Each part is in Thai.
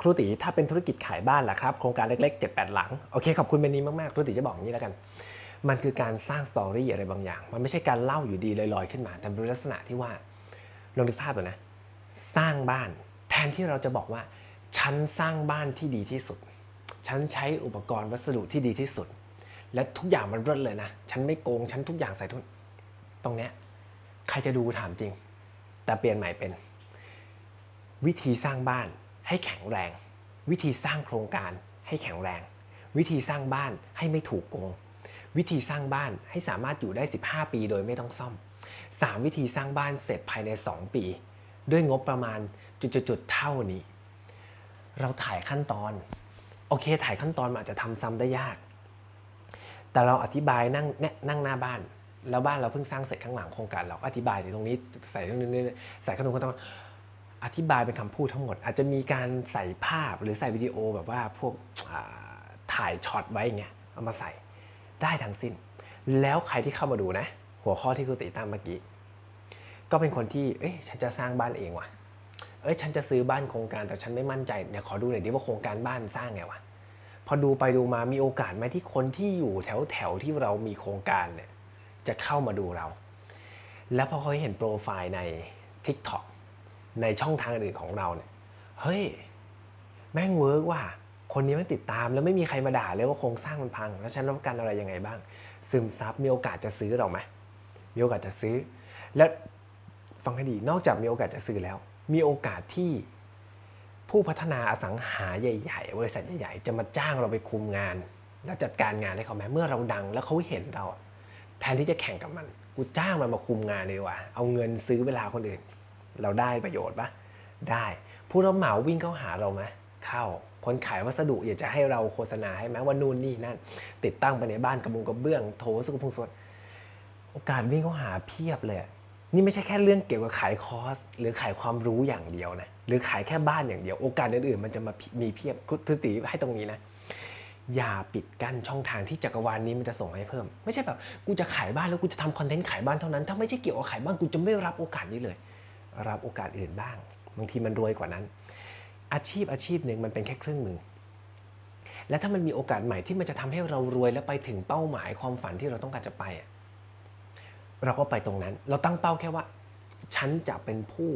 ครูตีถ้าเป็นธุรกิจขายบ้านล่ะครับ โครงการเล็กๆ 7 8 หลัง โอเค ขอบคุณเบนนี้มาก ๆ ครูตีจะบอกอย่างนี้แล้วกัน มันคือการสร้างสตอรี่อะไรบางอย่าง มันไม่ใช่การเล่าอยู่ดีลอยๆ ขึ้นมา แต่เป็นลักษณะที่ว่าลองนึกภาพดูนะ สร้างบ้าน แทนที่เราจะบอกว่าฉันสร้างบ้านที่ดีที่สุด ฉันใช้อุปกรณ์วัสดุที่ดีที่สุด และทุกอย่างมันเลิศเลยนะ ฉันไม่โกง ฉันทุกอย่างใส่ทุน ตรงเนี้ยใครจะดูถามจริง แต่เปลี่ยนใหม่เป็น วิธีสร้างบ้าน ให้แข็งแรง วิธีสร้างโครงการให้แข็งแรง วิธีสร้างบ้านให้ไม่ถูกโกง วิธีสร้างบ้านให้สามารถอยู่ได้ 15 ปีโดยไม่ต้องซ่อม 3 วิธีสร้างบ้านเสร็จภายใน 2 ปี ด้วยงบประมาณจุดๆๆเท่านี้ เราถ่ายขั้นตอน โอเค ถ่ายขั้นตอนมันอาจจะทำซ้ำได้ยาก แต่เราอธิบายนั่งเนี่ยนั่งหน้าบ้านแล้วบ้านเราเพิ่งสร้างเสร็จข้างหลังโครงการเราก็อธิบายในตรงนี้ใส่ตรงนี้ใส่ขั้นตอนขั้นตอน อธิบายเป็นคำพูดทั้งหมด อาจจะมีการใส่ภาพหรือใส่วิดีโอแบบว่าพวกถ่ายช็อตไว้อย่างเงี้ยเอามาใส่ได้ทั้งสิ้น แล้วใครที่เข้ามาดูนะ หัวข้อที่ครูติตั้งเมื่อกี้ ก็เป็นคนที่เอ้ยฉันจะสร้างบ้านเองว่ะเอ้ยฉันจะซื้อบ้านโครงการแต่ฉันไม่มั่นใจเดี๋ยวขอดูหน่อยดิว่าโครงการบ้านสร้างไงวะพอดูไปดูมามีโอกาสไหมที่คนที่อยู่แถวแถวที่เรามีโครงการเนี่ยจะเข้ามาดูเรา แล้วพอเขาเห็นโปรไฟล์ใน TikTok ในช่องทางอื่นของเราเนี่ยเฮ้ยแม่งเวิร์กว่ะคนนี้มันติดตามแล้วไม่มีใครมาด่าเลยว่าโครงสร้างมันพัง แล้วฉันรับกันอะไรยังไงบ้าง ซึมซับมีโอกาสจะซื้อเราไหมมีโอกาสจะซื้อ และฟังให้ดีนอกจากมีโอกาสจะซื้อแล้ว มีโอกาสที่ผู้พัฒนาอสังหาใหญ่ๆ บริษัทใหญ่ๆ จะมาจ้างเราไปคุมงาน และจัดการงานให้เขาไหมเมื่อเราดัง แล้วเขาเห็นเรา แทนที่จะแข่งกับมัน กูจ้างมันมาคุมงานเลยดีกว่าเอาเงินซื้อเวลาคนอื่น เราได้ประโยชน์ปะได้ ผู้รับเหมาวิ่งเข้าหาเราไหมเข้า คนขายวัสดุอยากจะให้เราโฆษณาให้ไหมว่านู่นนี่นั่น ติดตั้งไปในบ้านกระบุงกระเบื้องโถสุขพงศสดโอกาสวิ่งเข้าหาเพียบเลยนี่ไม่ใช่แค่เรื่องเกี่ยวกับขายคอร์สหรือขายความรู้อย่างเดียวนะหรือขายแค่บ้านอย่างเดียว โอกาสอื่นๆมันจะมามีเพียบทุติให้ตรงนี้นะอย่าปิดกั้นช่องทางที่จักรวาลนี้มันจะส่งให้เพิ่ม ไม่ใช่แบบกูจะขายบ้านแล้วกูจะทำคอนเทนต์ขายบ้านเท่านั้น ถ้าไม่ใช่เกี่ยวกับขายบ้านกูจะไม่รับโอกาสนี้เลย รับโอกาสอื่นบ้าง บางทีมันรวยกว่านั้น อาชีพอาชีพหนึ่งมันเป็นแค่ครึ่งหนึ่งและถ้ามันมีโอกาสใหม่ที่มันจะทำให้เรารวยและไปถึงเป้าหมายความฝันที่เราต้องการจะไป เราก็ไปตรงนั้น เราตั้งเป้าแค่ว่า ฉันจะเป็นผู้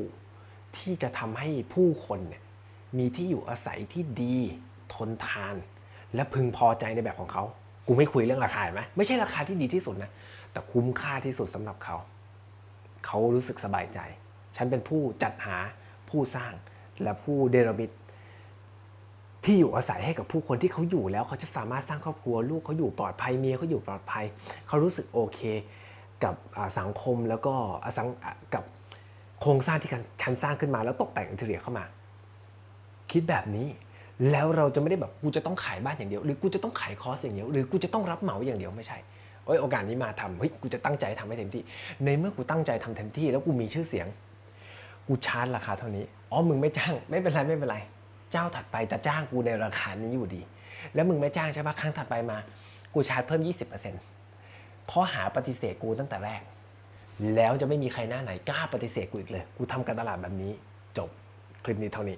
ที่จะทำให้ผู้คนเนี่ยมีที่อยู่อาศัยที่ดีทนทาน และพึงพอใจในแบบของเขา กูไม่คุยเรื่องราคาไหมไม่ใช่ราคาที่ดีที่สุดนะ แต่คุ้มค่าที่สุดสำหรับเขา เขารู้สึกสบายใจ ฉันเป็นผู้จัดหาผู้สร้างและผู้เดรมิตที่อยู่อาศัยให้กับผู้คนที่เขาอยู่แล้วเขาจะสามารถสร้างครอบครัวลูกเขาอยู่ปลอดภัยเมียเขาอยู่ปลอดภัย เขารู้สึกโอเคกับสังคมแล้วก็อสังกับโครงสร้างที่ฉันสร้างขึ้นมาแล้วตกแต่งอินเทอร์เนียเข้ามา คิดแบบนี้ แล้วเราจะไม่ได้แบบกูจะต้องขายบ้านอย่างเดียว หรือกูจะต้องขายคอร์สอย่างเดียว หรือกูจะต้องรับเหมาอย่างเดียวไม่ใช่โอ้ยโอกาสนี้มาทำเฮ้ยกูจะตั้งใจทำให้เต็มที่ ในเมื่อกูตั้งใจทำเต็มที่ แล้วกูมีชื่อเสียง กูชาร์จราคาเท่านี้ อ๋อ มึงไม่จ้าง ไม่เป็นไรไม่เป็นไร เจ้าถัดไปจะจ้างกูในราคานี้อยู่ดี แล้วมึงไม่จ้างใช่ปะครั้งถัดไปมา กูชาร์จเพิ่ม 20%ข้อหาปฏิเสธกูตั้งแต่แรก แล้วจะไม่มีใครหน้าไหนกล้าปฏิเสธกูอีกเลย กูทำการตลาดแบบนี้ จบ คลิปนี้เท่านี้